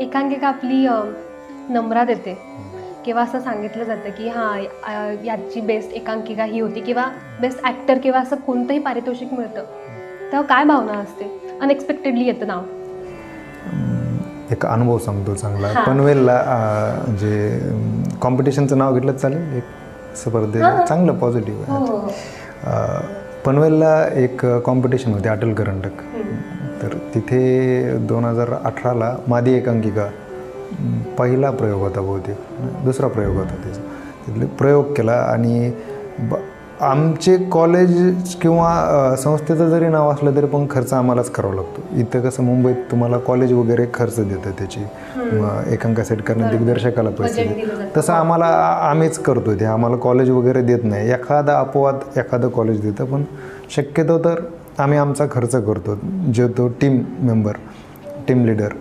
एकांकिका आपली अ, नम्रात येते किंवा असं सांगितलं जातं की हां याची बेस्ट एकांकिका ही होती. किंवा बेस्ट ॲक्टर किंवा असं कोणतंही पारितोषिक मिळतं. तेव्हा काय भावना असते? अनएक्सपेक्टेडली येतं नाव. एक अनुभव सांगतो चांगला. हा. पनवेलला जे कॉम्पिटिशनचं नाव घेतलं चालेल? एक स्पर्धे चांगलं पॉझिटिव्ह हो हो पनवेलला एक कॉम्पिटिशन होती अटल करंडक. तर तिथे दोन हजार अठराला मादी एकांकिका पहिला प्रयोग होता बहुतेक. दुसरा प्रयोग होता त्याचा. तिथले प्रयोग केला आणि ब आमचे कॉलेज किंवा संस्थेचं जरी नाव असलं तरी पण खर्च आम्हालाच करावा लागतो. इथं कसं मुंबईत तुम्हाला कॉलेज वगैरे खर्च देतं त्याची. एकांका सेट करणं दिग्दर्शकाला पैसे देतं. तसं आम्हाला आम्हीच करतो ते आम्हाला कॉलेज वगैरे देत नाही. एखादा अपवाद एखादं कॉलेज देतं पण शक्यतो तर आम्ही आमचा खर्च करतो. जो तो टीम मेंबर टीम लिडर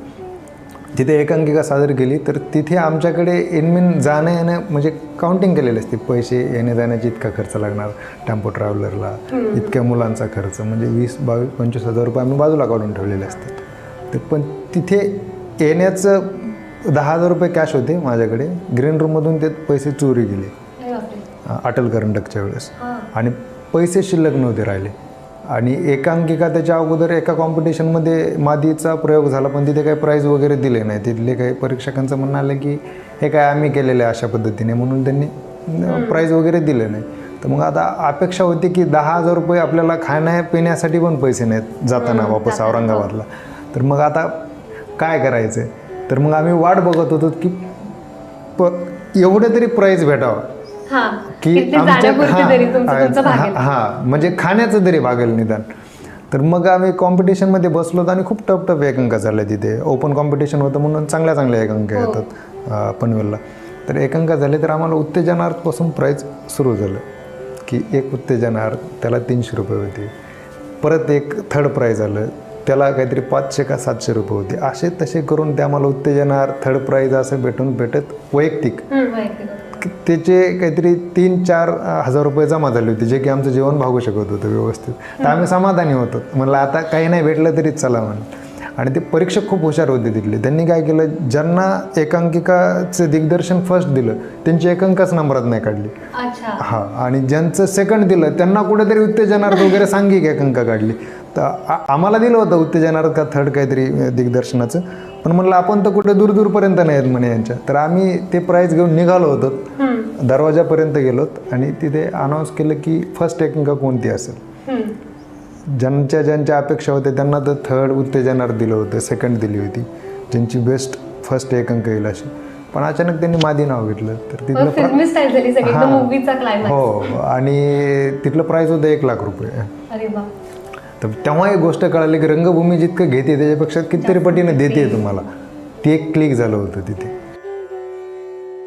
तिथे एकांकिका सादर केली तर तिथे आमच्याकडे इनमिन जाणं येणं म्हणजे काउंटिंग केलेले असते. पैसे येण्या जाण्याची इतका खर्च लागणार. टेम्पो ट्रॅव्हलरला इतक्या मुलांचा खर्च म्हणजे वीस बावीस पंचवीस हजार रुपये आम्ही बाजूला काढून ठेवलेले असतात. तर पण तिथे येण्याचं दहा हजार रुपये कॅश होते माझ्याकडे. ग्रीन रूममधून ते पैसे चोरी गेले. अटल करंडकच्या वेळेस. आणि पैसे शिल्लक नव्हते राहिले. आणि एकांकिका त्याच्या अगोदर एका कॉम्पिटिशनमध्ये मादीचा प्रयोग झाला पण तिथे काही प्राईज वगैरे दिले नाही. तिथले काही परीक्षकांचं म्हणणं आलं की हे काय आम्ही केलेलं आहे अशा पद्धतीने म्हणून त्यांनी प्राईज वगैरे दिले नाही. तर मग आता अपेक्षा होती की दहा हजार रुपये आपल्याला खाण्या पिण्यासाठी पण पैसे नाहीत जाताना वापस औरंगाबादला. तर मग आता काय करायचं तर मग आम्ही वाट बघत होतो की प एवढं तरी प्राईज भेटावं. हां. की हा, हा, हा म्हणजे खाण्याचं तरी भागेल निदान तर मग आम्ही कॉम्पिटिशनमध्ये बसलो होतो आणि खूप टफ टफ एकांका झाल्या तिथे. ओपन कॉम्पिटिशन होतं म्हणून चांगल्या चांगल्या एकांका हो. येतात पनवेलला. तर एकांका झाले तर आम्हाला उत्तेजनार्थपासून प्राईज सुरू झालं की एक उत्तेजनार्थ त्याला तीनशे रुपये होते. परत एक थर्ड प्राईज आलं त्याला काहीतरी पाचशे का सातशे रुपये होते. असे तसे करून ते आम्हाला उत्तेजनार्थ थर्ड प्राईज असं भेटून भेटत वैयक्तिक. त्याचे काहीतरी तीन चार हजार रुपये जमा झाले होते जे की आमचं जेवण भागू शकत होतं व्यवस्थित. तर आम्ही समाधानी होतो. म्हणलं आता काही नाही भेटलं तरीच चला म्हणून आणि ते परीक्षक खूप हुशार होते तिथले. त्यांनी काय केलं ज्यांना एकांकिकाचं दिग्दर्शन फर्स्ट दिलं त्यांची एकांकाच नंबरात नाही काढली. हां आणि ज्यांचं सेकंड दिलं त्यांना कुठेतरी उत्तेजनार्थ वगैरे सांघिक एकांका काढली. तर आम्हाला दिलं होतं उत्तेजनार्थ का थर्ड काहीतरी दिग्दर्शनाचं. पण म्हणलं आपण तर कुठे दूर दूरपर्यंत नाही आहेत म्हणे यांच्या. तर आम्ही ते प्राईज घेऊन निघालो होतो. दरवाजापर्यंत गेलोत आणि तिथे अनाऊन्स केलं की फर्स्ट एकांका कोणती असेल. ज्यांच्या ज्यांच्या अपेक्षा होत्या त्यांना तर थर्ड उत्तेजनार्थ दिलं होतं सेकंड दिली होती. ज्यांची बेस्ट फर्स्ट एकांक येईल अशी. पण अचानक त्यांनी मादी नाव घेतलं. तर तिथलं हां. आणि तिथलं प्राईज होतं एक लाख रुपये. तर तेव्हा एक गोष्ट कळाली की रंगभूमी जितकं घेते त्याच्यापेक्षा कितीतरी पटीनं देते तुम्हाला. ते एक क्लिक झालं होतं तिथे.